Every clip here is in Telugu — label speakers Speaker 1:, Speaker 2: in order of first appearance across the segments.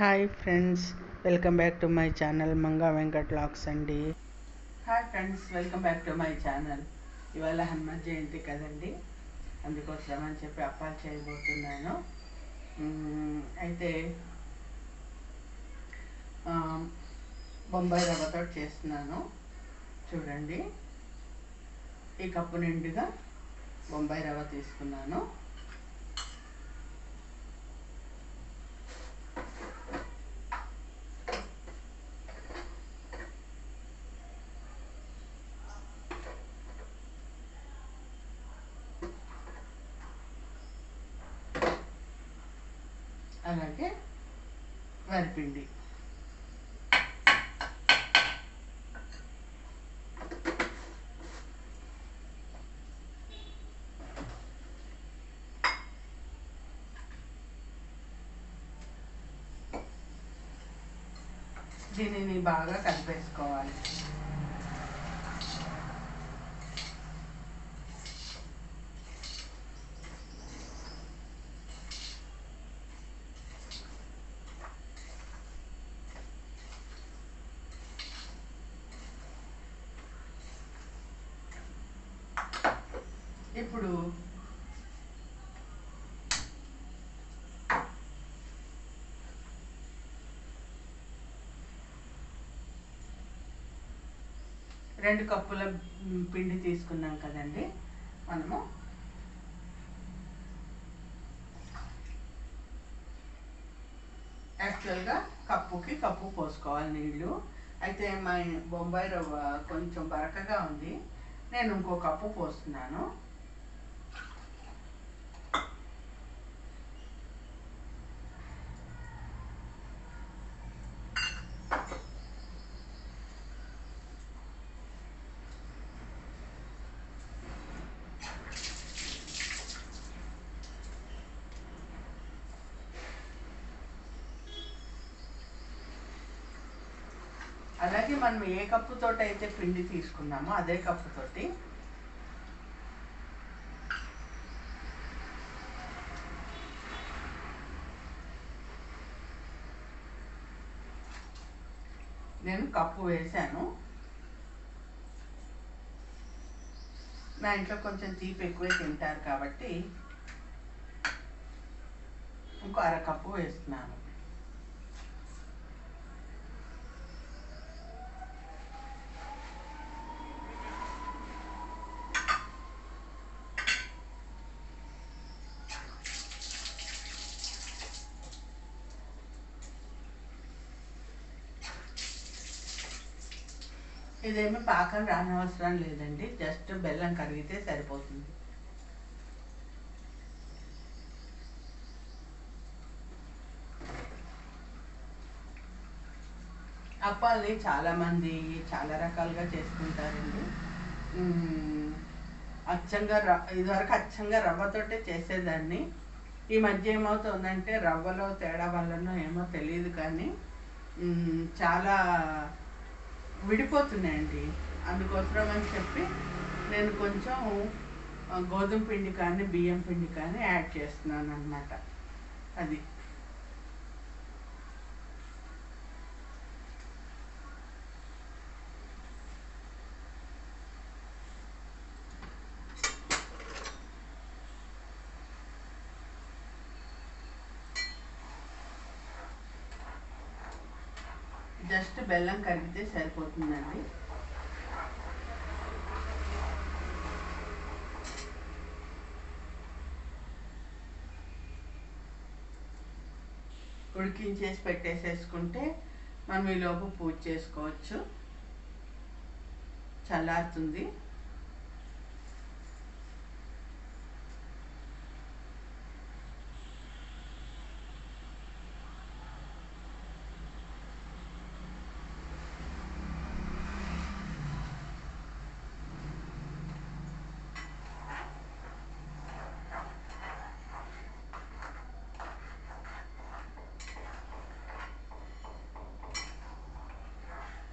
Speaker 1: Hi friends welcome back to my channel Manga Venkat lakhs అండి. Hi friends welcome back to my channel. ఇవాళ హనుమాన్ జయంతి కదండి. అందుకోసం అని చెప్పి అప్పాలు చేయబోతున్నాను. అయితే బొంబాయి రవ్వతో చేస్తున్నాను. చూడండి. ఈ కప్పు నిండుగా బొంబాయి రవ్వ తీసుకున్నాను. అలాగే వరిపిండి. దీనిని బాగా కలిపేసుకోవాలి. ఇప్పుడు రెండు కప్పుల పిండి తీసుకున్నాం కదండి. మనము యాక్చువల్గా కప్పుకి కప్పు పోసుకోవాలి నీళ్ళు. అయితే మా బొంబాయి రవ్వ కొంచెం బరకగా ఉంది. నేను ఇంకో కప్పు పోస్తున్నాను. అలాగే మనం ఏ కప్పుతో అయితే పిండి తీసుకున్నామో అదే కప్పుతోటి నేను కప్పు వేసాను. నా ఇంట్లో కొంచెం తీపి ఎక్కువే తింటారు కాబట్టి ఇంకో అర కప్పు వేస్తున్నాను. ఇదేమి పాకం రానవసరం లేదండి. జస్ట్ బెల్లం కరిగితే సరిపోతుంది. అప్పాలని చాలామంది చాలా రకాలుగా చేసుకుంటారండి. అచ్చంగా ఇదివరకు అచ్చంగా రవ్వతోటే చేసేదాన్ని. ఈ మధ్య ఏమవుతుందంటే రవ్వలో తేడా వల్లనో ఏమో తెలియదు కానీ చాలా విడిపోతున్నాయండి. అందుకోసం అని చెప్పి నేను కొంచెం గోధుమ పిండి కానీ బియ్యం పిండి కానీ యాడ్ చేస్తున్నాను అనమాట అది జస్ట్ బెల్లం కలిపితే సరిపోతుందండి. ఉడికించేసి పెట్టేసేసుకుంటే మనం ఈలోపు పూజ చేసుకోవచ్చు. చల్లారుతుంది.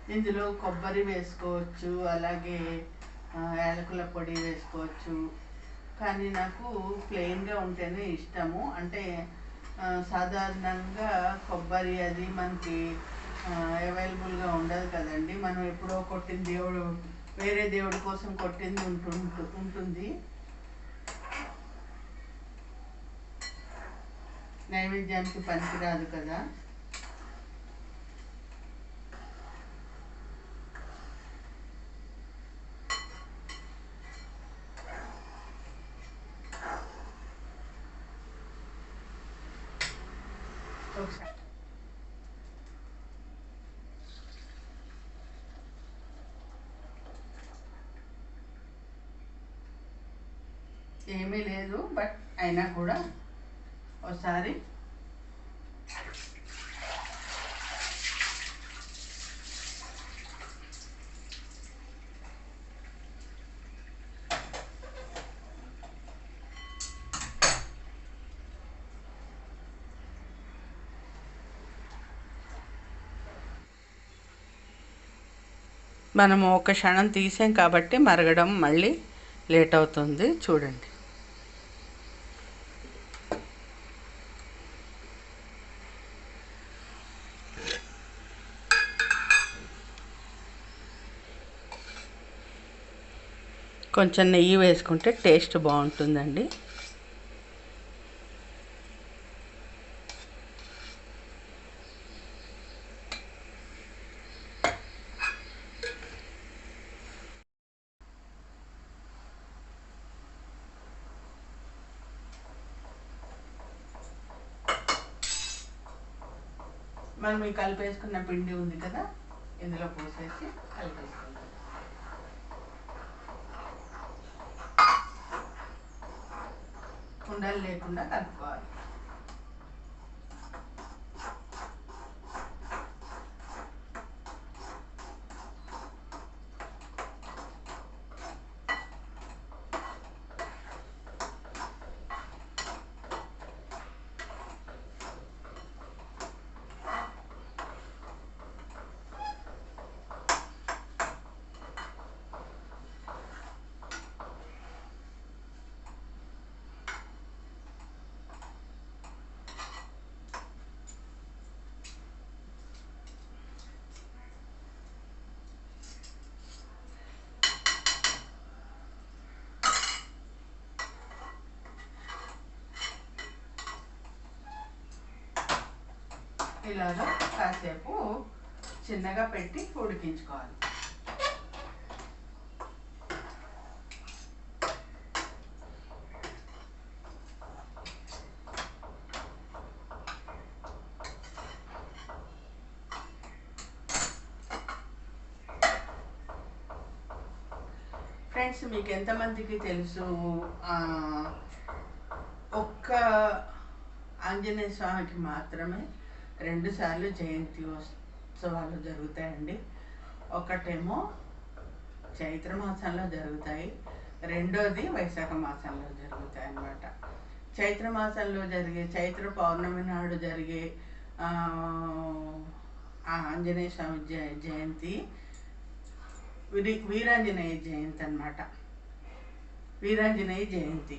Speaker 1: ఇందులో కొబ్బరి వేసుకోవచ్చు అలాగే యాలకుల పొడి వేసుకోవచ్చు. కానీ నాకు ప్లెయిన్గా ఉంటేనే ఇష్టము. అంటే సాధారణంగా కొబ్బరి అది మనకి అవైలబుల్గా ఉండదు కదండి. మనం ఎప్పుడో కొట్టిన దేవుడు వేరే దేవుడి కోసం కొట్టింది ఉంటుంటు ఉంటుంది. నైవేద్యానికి పనికిరాదు కదా. ఒకసారి ఏమీ లేదు బట్ అయినా కూడా ఒకసారి మనము ఒక క్షణం తీసాం కాబట్టి మరగడం మళ్ళీ లేట్ అవుతుంది. చూడండి. కొంచెం నెయ్యి వేసుకుంటే టేస్ట్ బాగుంటుందండి మనం ఈ కలిపేసుకున్న పిండి ఉంది కదా ఇందులో పోసేసి కలిపేసుకుంటాం. ఉండలు లేకుండా కలుపుకోవాలి. ఇలాగా కాసేపు చిన్నగా పెట్టి ఉడికించుకోవాలి. ఫ్రెండ్స్ మీకు ఎంతమందికి తెలుసు? ఒక్క ఆంజనేయ స్వామికి మాత్రమే రెండు సార్లు జయంతి ఉత్సవాలు జరుగుతాయండి. ఒకటేమో చైత్ర మాసంలో జరుగుతాయి. రెండోది వైశాఖ మాసంలో జరుగుతాయి అన్నమాట. చైత్ర మాసంలో జరిగే చైత్ర పౌర్ణమి నాడు జరిగే ఆంజనేయ స్వామి జయంతి వీరి వీరాంజనేయ జయంతి అన్నమాట. వీరాంజనేయ జయంతి.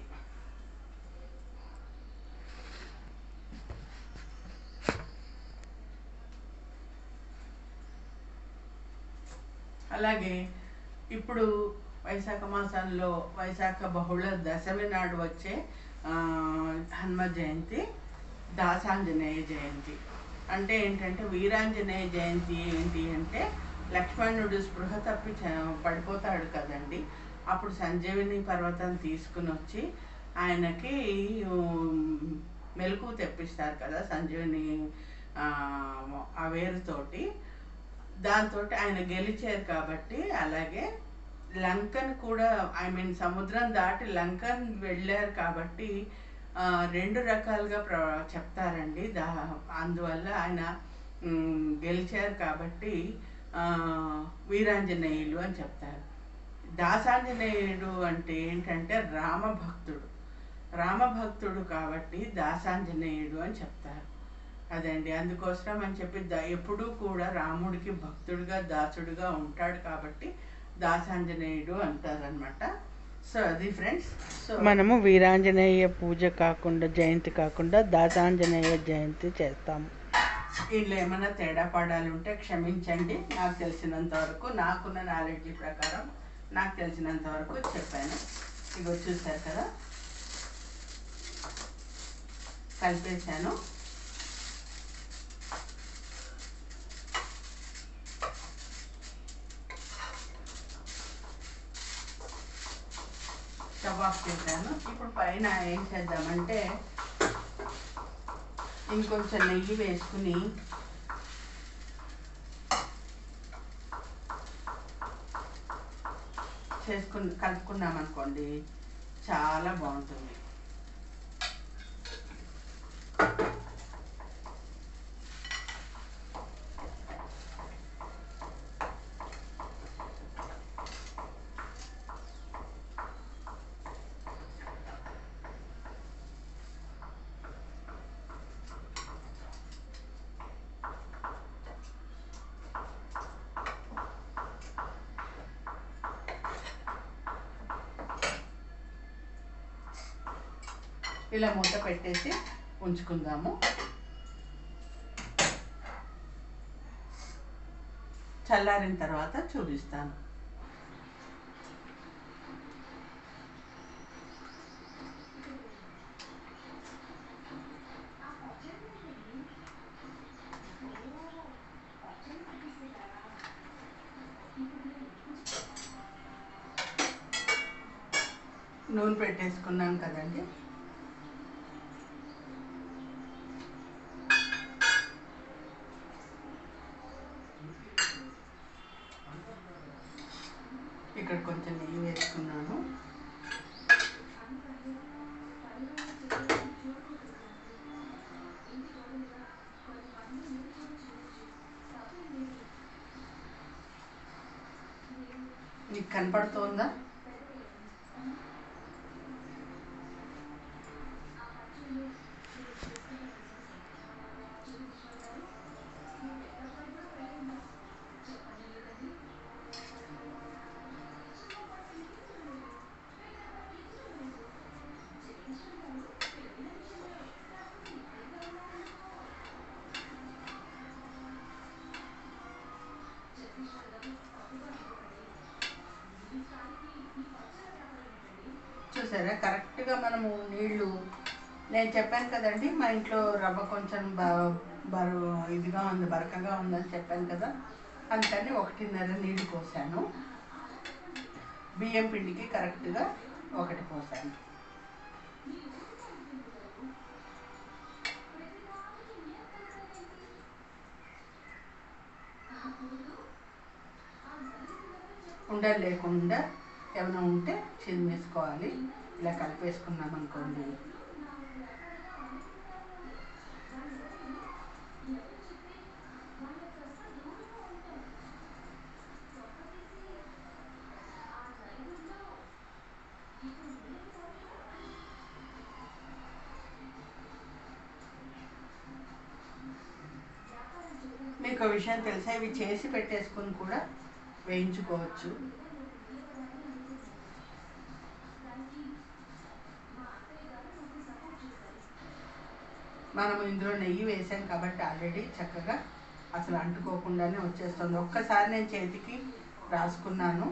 Speaker 1: అలాగే ఇప్పుడు వైశాఖ మాసంలో వైశాఖ బహుళ దశమి నాడు వచ్చే హనుమ జయంతి దాసాంజనేయ జయంతి. అంటే ఏంటంటే వీరాంజనేయ జయంతి ఏంటి అంటే లక్ష్మణుడు స్పృహ తప్పి పడిపోతాడు కదండి. అప్పుడు సంజీవిని పర్వతం తీసుకుని వచ్చి ఆయనకి మెలకు తెప్పిస్తారు కదా సంజీవిని ఆ వేరుతోటి. దాంతో ఆయన గెలిచారు కాబట్టి అలాగే లంకన్ కూడా ఐ మీన్ సముద్రం దాటి లంకన్ వెళ్ళారు కాబట్టి రెండు రకాలుగా ప్ర చెప్తారండి. దా అందువల్ల ఆయన గెలిచారు కాబట్టి వీరాంజనేయులు అని చెప్తారు. దాసాంజనేయుడు అంటే ఏంటంటే రామభక్తుడు. రామభక్తుడు కాబట్టి దాసాంజనేయుడు అని చెప్తారు. అదండి. అందుకోసం అని చెప్పి ద ఎప్పుడూ కూడా రాముడికి భక్తుడిగా దాసుడుగా ఉంటాడు కాబట్టి దాసాంజనేయుడు అంటారనమాట
Speaker 2: సో అది ఫ్రెండ్స్ సో
Speaker 1: మనము వీరాంజనేయ పూజ కాకుండా జయంతి కాకుండా దాసాంజనేయ జయంతి చేస్తాము.
Speaker 2: ఇంట్లో ఏమైనా తేడా పడాలి ఉంటే క్షమించండి. నాకు తెలిసినంత వరకు నాకున్న నాలెడ్జ్ ప్రకారం నాకు తెలిసినంత వరకు చెప్పాను. ఇగో చూశారు కదా? కలిపేశాను. కబాబ్ ఆఫ్ చేశాను ఇప్పుడు పైన ఏం చేద్దామంటే ఇంకొంచెం నెయ్యి వేసుకుని చేసుకుని కలుపుకున్నాం అనుకోండి చాలా బాగుంటుంది. ఇలా మూత పెట్టేసి ఉంచుకుందాము. చల్లారిన తర్వాత చూపిస్తాను. నూనె పెట్టేసుకున్నాను కదండి ఇక్కడ కొంచెం నెయ్యి వేసుకున్నాను నీకు కనపడుతోందా చూసారా? కరెక్ట్గా మనము నీళ్ళు నేను చెప్పాను కదండి మా ఇంట్లో రవ్వ కొంచెం బ బరు ఇదిగా ఉంది బరకగా ఉందని చెప్పాను కదా అందుకని ఒకటిన్నర నీళ్ళు పోసాను. బియ్యం పిండికి కరెక్ట్గా ఒకటి పోసాను. ఉండలేకుండా ఏమైనా ఉంటే చిదిమేసుకోవాలి. ఇలా కలిపేసుకున్నాం అనుకోండి మీకు ఒక విషయం తెలుసా ఇవి చేసి పెట్టేసుకుని కూడా వేయించుకోవచ్చు. మనం ఇందులో నెయ్యి వేసాం కాబట్టి ఆల్రెడీ చక్కగా అసలు అంటుకోకుండానే వచ్చేస్తుంది. ఒక్కసారి నేను చేతికి రాసుకున్నాను.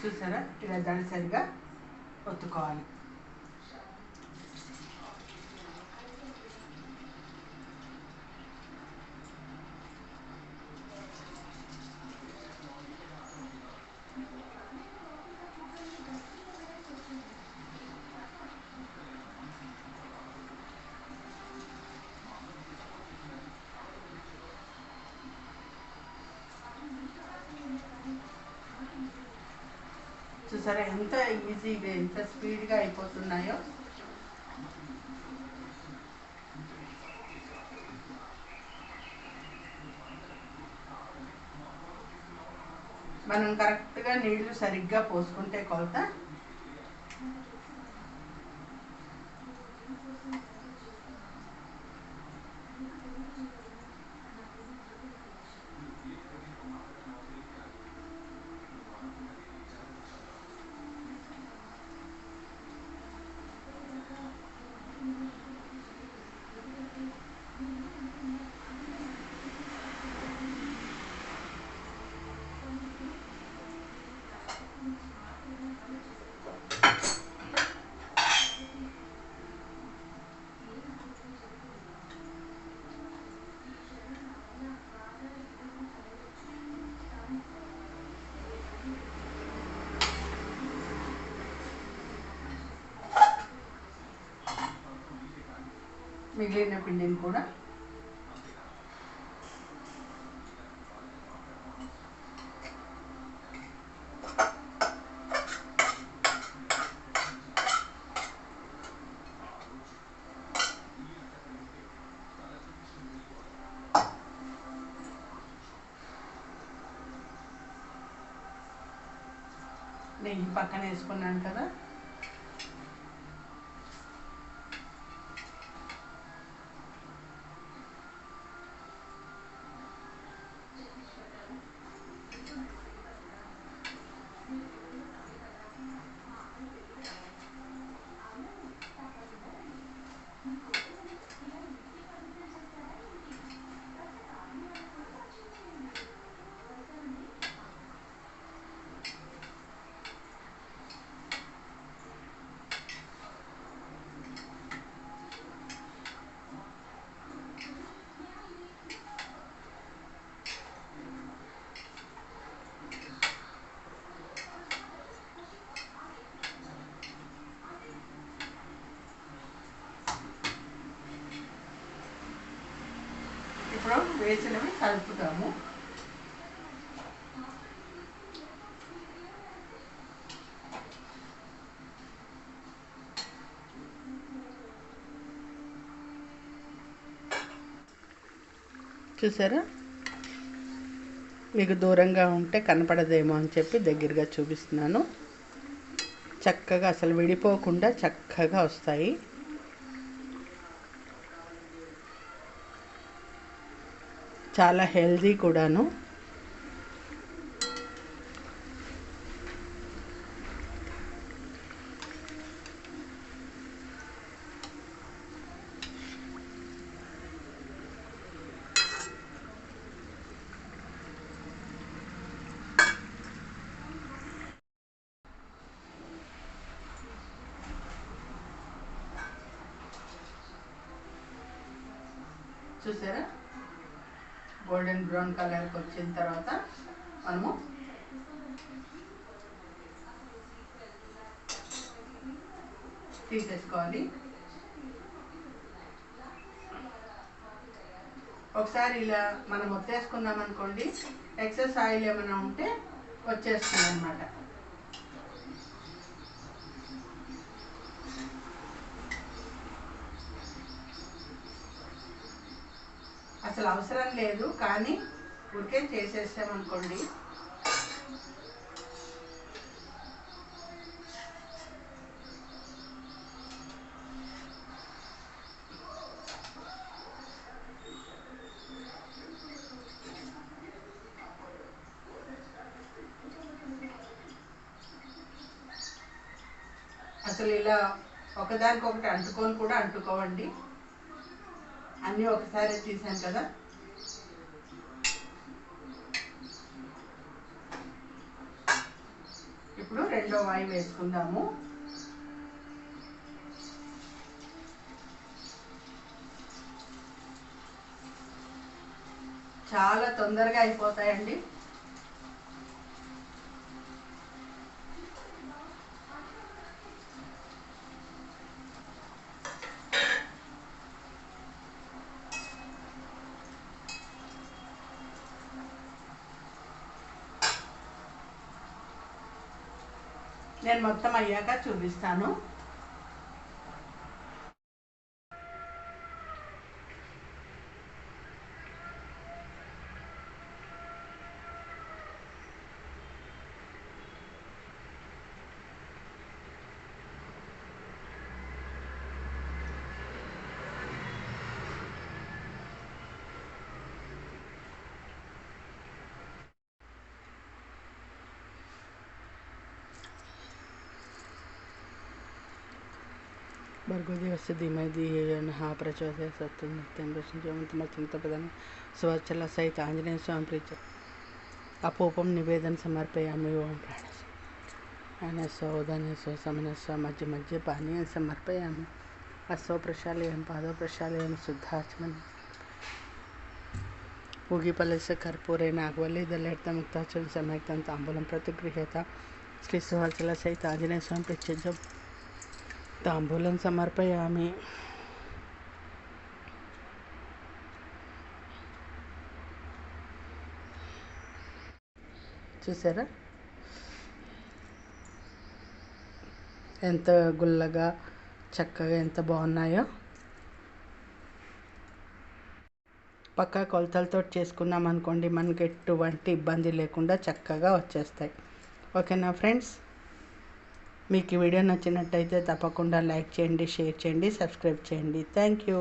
Speaker 2: చూసారా? ఇలా దళసరిగా ఒత్తుకోవాలి. చూసారా ఎంత ఈజీగా ఎంత స్పీడ్గా అయిపోతున్నాయో. మనం కరెక్ట్గా నీళ్ళు సరిగ్గా పోసుకుంటే కొలత. మిగిలిన పిండిని కూడా నెయ్యి పక్కన వేసుకున్నాను కదా. వేసినవి కలుపుతాము.
Speaker 1: చూసారా? మీకు దూరంగా ఉంటే కనపడదేమో అని చెప్పి దగ్గరగా చూపిస్తున్నాను. చక్కగా అసలు విడిపోకుండా చక్కగా వస్తాయి. చాలా హెల్దీ కూడాను.
Speaker 2: చూసారా? గోల్డెన్ బ్రౌన్ కలర్కి వచ్చిన తర్వాత మనము తీసేసుకోవాలి. ఒకసారి ఇలా మనం ఒత్తేసుకున్నాం అనుకోండి ఎక్సెస్ ఆయిల్ ఏమైనా ఉంటే వచ్చేస్తుంది అనమాట అసలు అవసరం లేదు కానీ ఊరికే చేసేసామనుకోండి అసలు ఇలా ఒకదానికొకటి అంటుకొని కూడా అంటుకోవండి. అన్నీ ఒకసారి తీసాను కదా. ఇప్పుడు రెండో వాయి వేసుకుందాము. చాలా తొందరగా అయిపోతాయండి.
Speaker 3: మొత్తం అయ్యాక చూపిస్తాను.
Speaker 1: भर्गोदेवस्य धीमहि येनः प्रचोदय सत्यं नित्यं प्रशंसमन्तमर्थं स्वच्छल सहित आञ्जनेय स्वामी प्रीच अपूपं निवेदन समर्पयामि ओम प्राणस अनसो उदनसो समनसो मज्ज मज्ज पानीय समर्पयामि असो प्रशालयं पादो प्रशालयं शुद्धाचमन पूगीफलस्य कर्पूरेण आगवल्यदलर्तमुक्ताचलं सम्यक्तं ताम्बूलं प्रतिगृह्यता श्रीसुहचलसहित आञ्जनेयस्वामी पृच्छितं తాంబూలం సమర్పయామి. చూసారా? ఎంత గుల్లగా చక్కగా ఎంత బాగున్నాయో. పక్కా కొలతలతో చేసుకున్నాం అనుకోండి మనకి ఎటువంటి ఇబ్బంది లేకుండా చక్కగా వచ్చేస్తాయి. ఓకేనా ఫ్రెండ్స్? మీకు ఈ వీడియో నచ్చినట్టయితే తప్పకుండా లైక్ చేయండి షేర్ చేయండి సబ్స్క్రైబ్ చేయండి. Thank you.